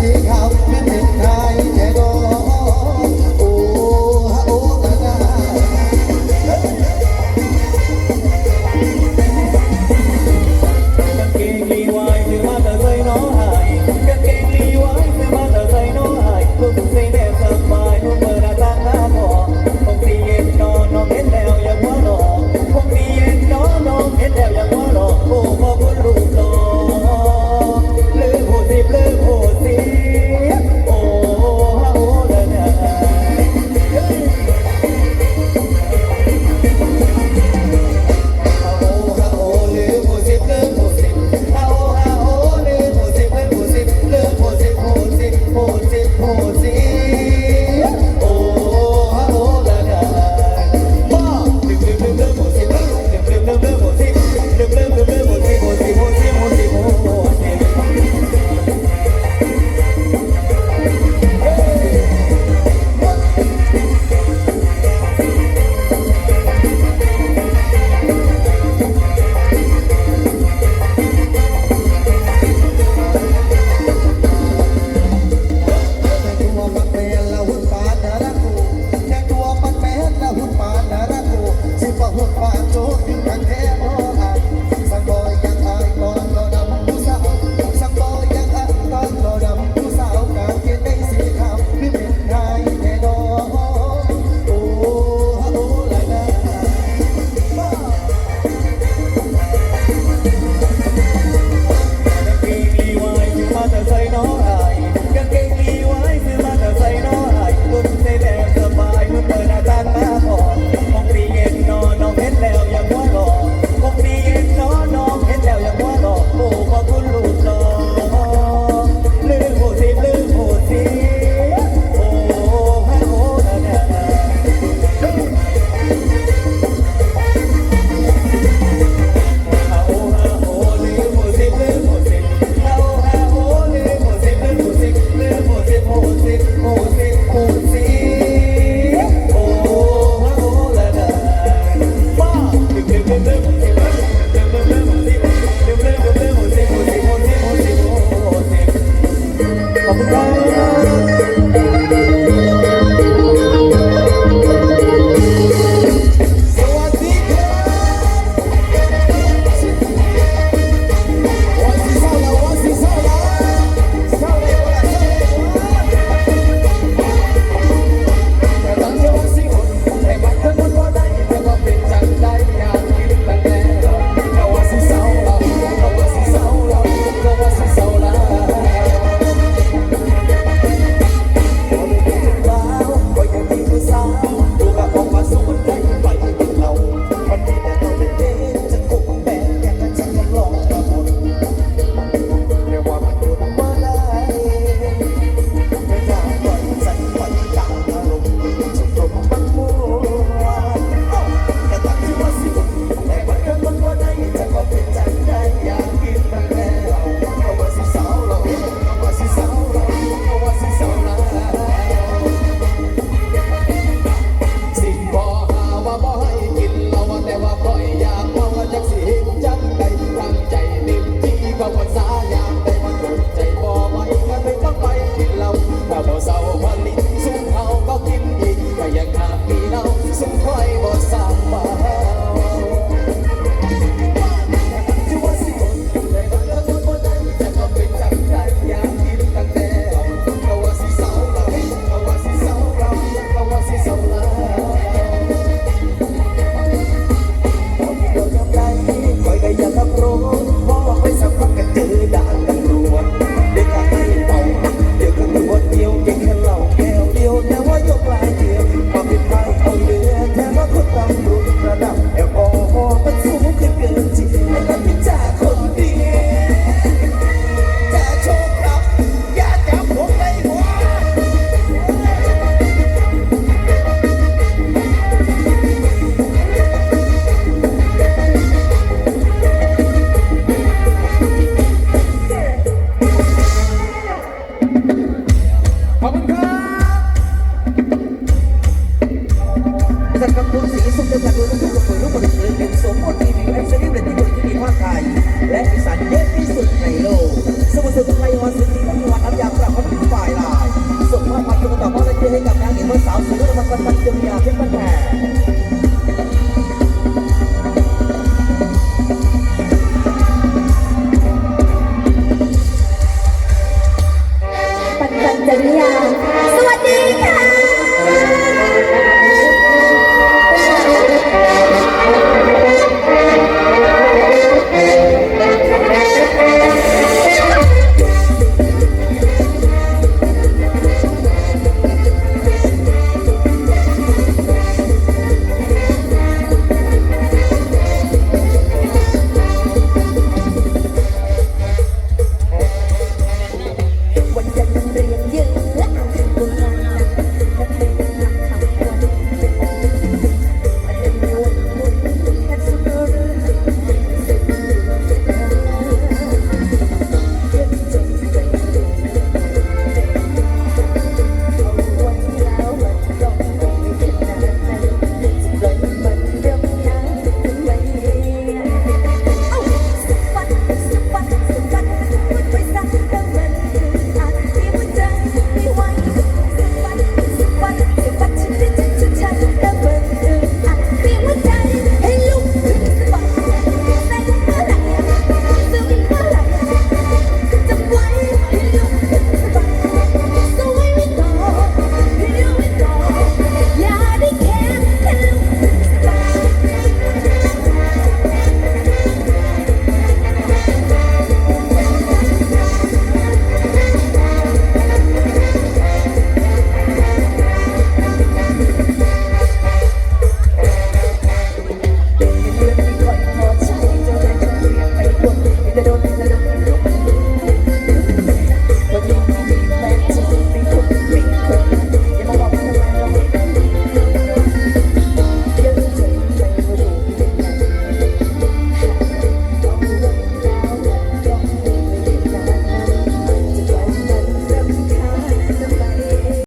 Sei how ขอบคุณครับสักคำพูดสีสุขเดินทางโดยรถทุกคนรู้คนเดินเป็นสมบูรณ์ที่มีแอคเซอรี่เป็นที่โดยที่มีควาไทยและอีสาน